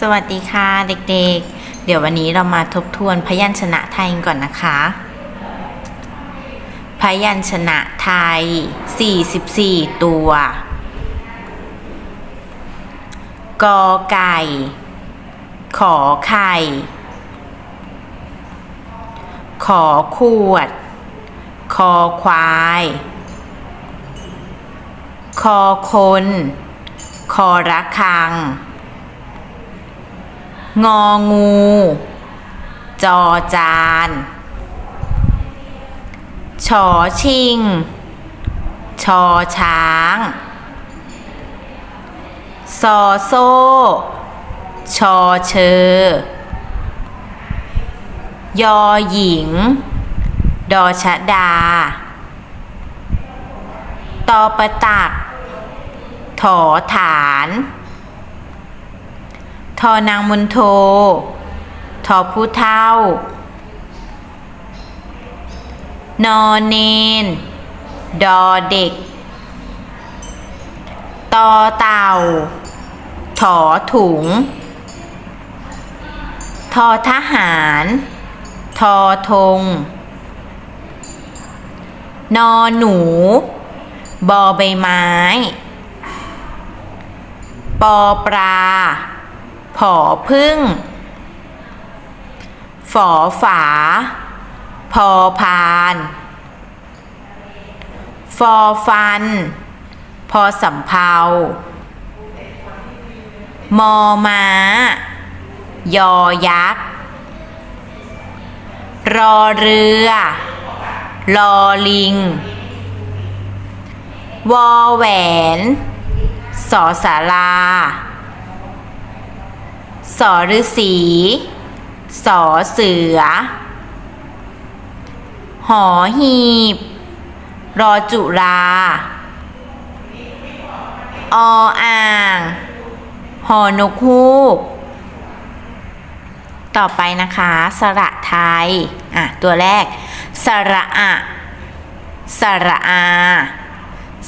สวัสดีค่ะเด็กๆ เดี๋ยววันนี้เรามาทบทวนพยัญชนะไทยก่อนนะคะ พยัญชนะไทย 44 ตัว กอไก่ ขอไข่ ขอขวด คอควาย คอคน คอระคัง งองู จอจาน ชอชิง ชอช้าง ซอโซ่ ชอเชอยอหญิง ดอชะดา ตอประตัก ถอฐาน ทอนางมุนโททอผู้เท่า นอนเนน ดอเด็ก ตอเต่า ถอถุง ทอทหาร ทอธง นอหนู บอใบไม้ ปอปลา ผอพึ่ง ฝอฝา พอพาน ฟอฟัน พอสำเพามอม้า ยอยักษ์ รอเรือลอลิง วอแหวน สอสารา สอฤษีสอเสือ หอหีบ รอจุรา ออ่าง หอนกฮูก ต่อไปนะคะ สระไทย อะ ตัวแรก สระอะสระอา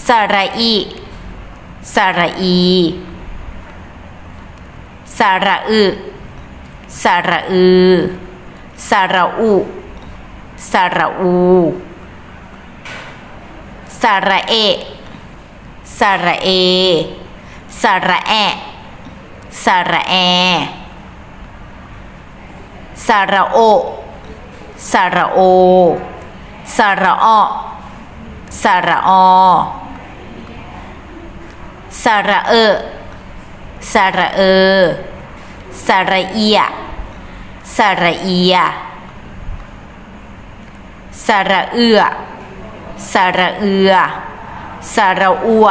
สระอีสระอี สระอึสระอือสระอุสระอูสระเอสระเอสระแอสระแอสระโอสระโอสระออสระอสระเอ สระเออ สระเอีย สระเอีย สระเอือ สระเอือ สระอัว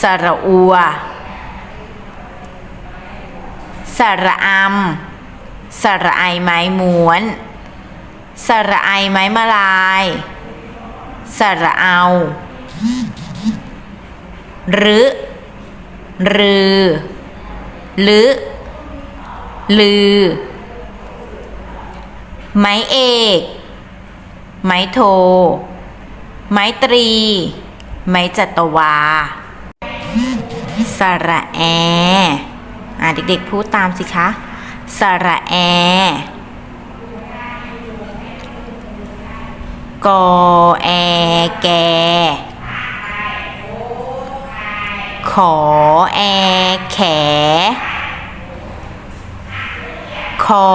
สระอัว สระอำสระไอไม้ม้วน สระไอไม้มาลาย สระเอา หรือ รือหรือ ลือ ไม้เอก ไม้โท ไม้ตรี ไม้จัตวา สระแอ อะเด็กๆพูดตามสิคะ สระแอ กอแอแก ขอแอแข คอ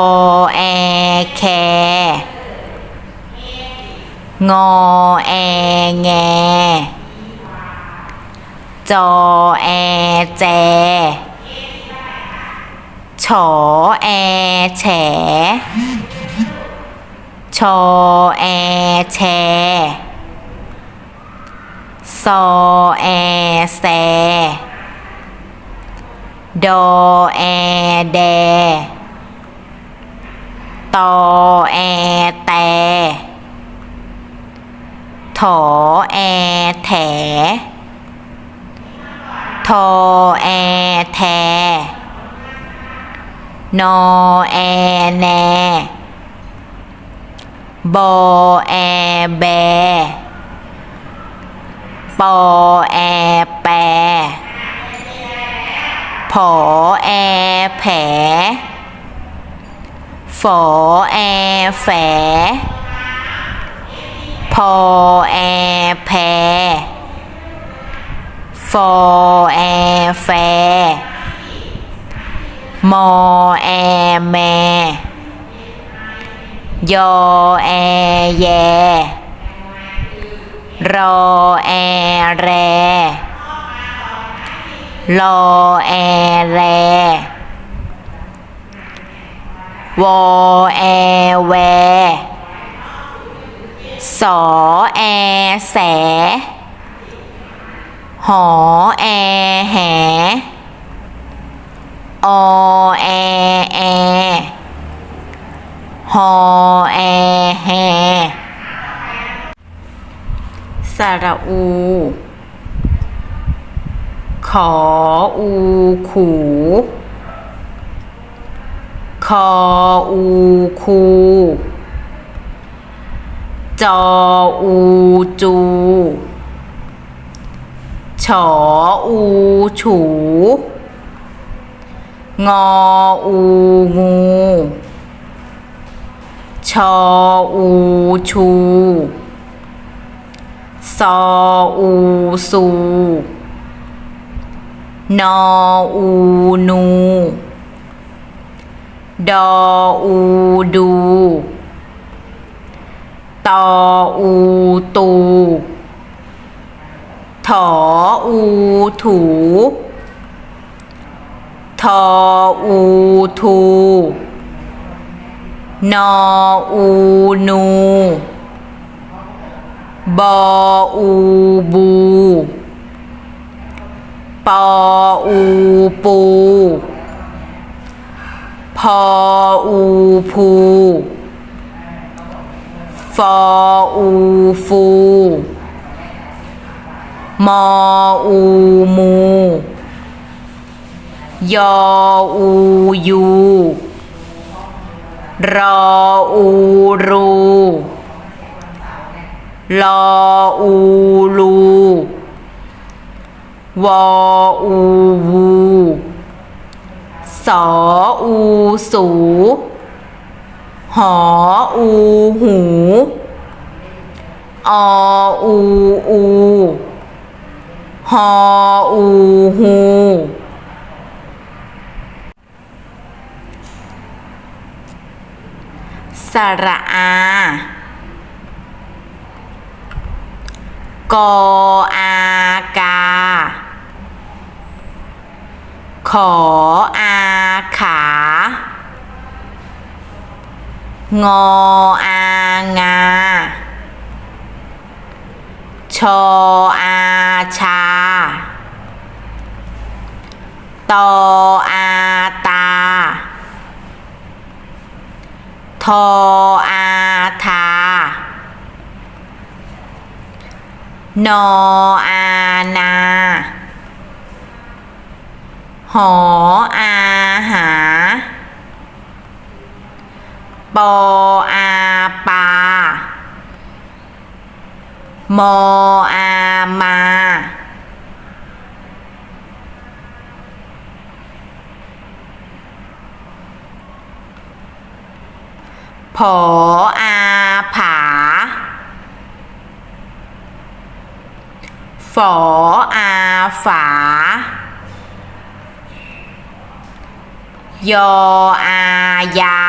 แอแคงอแอแง จอแอแจ ฉอแอแฉ ชอแอแช ซอแอแซดอแอแดตอแอแตถอแอแถทอแอแทนอแอแนบอแอแบ ปอแอแปพผอแอแผลฝอแอแฝพอแอแพฟอแอแฟมอแอแมยอแอแย รอแอแรรอแอแรวอแอแวสอแอแส หอแอแหอแอแอ หอแอแฮ สระอู ขออูขูคออูคูจออูจูฉออูฉู งออูงูชออูชู ซออูสูนออูนู ดออูดู ตออูตู ถออูถูทออูทู นออูนู บออูบูปออูปูพออูพูฟออูฟูมออูมู ยออูยู รออูรู ลออูลูวออูวูสออูสูหออูหูออูอูหออูหูสระอา กออากา ขออาขา งออางา ชออาชา ตออาตา ทออาทา นออานา หออาหา ปออาปา มออามา ผออาผา ฝออาฝา ยออายา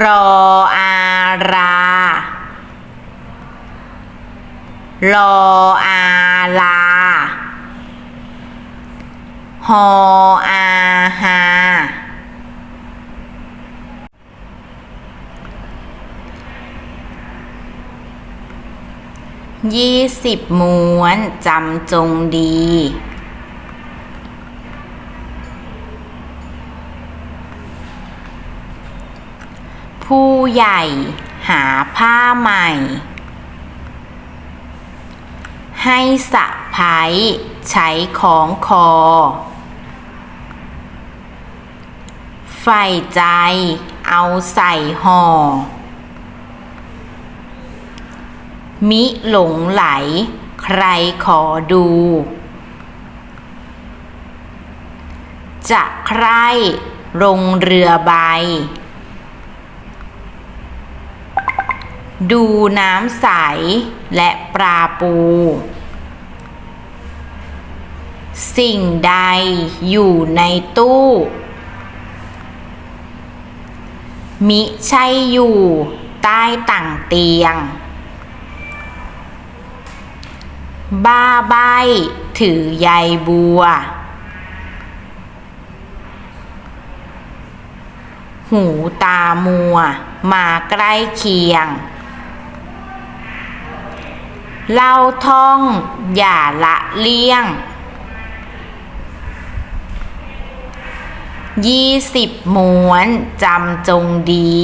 รออารารออาลาหออาหา ยี่สิบม้วน จำจงดี ผู้ใหญ่หาผ้าใหม่ ให้สะพายใช้ของคอใฝ่ใจเอาใส่ห่อ มิหลงไหล ใครขอดู จะใครลงเรือใบ ดูน้ำใสและปลาปู สิ่งใดอยู่ในตู้ มิใช่อยู่ใต้ต่างเตียง บ้าใบถือใยบัว หูตามัว มาใกล้เคียง เล่าท่อง อย่าละเลี่ยง ยี่สิบม้วนจำจงดี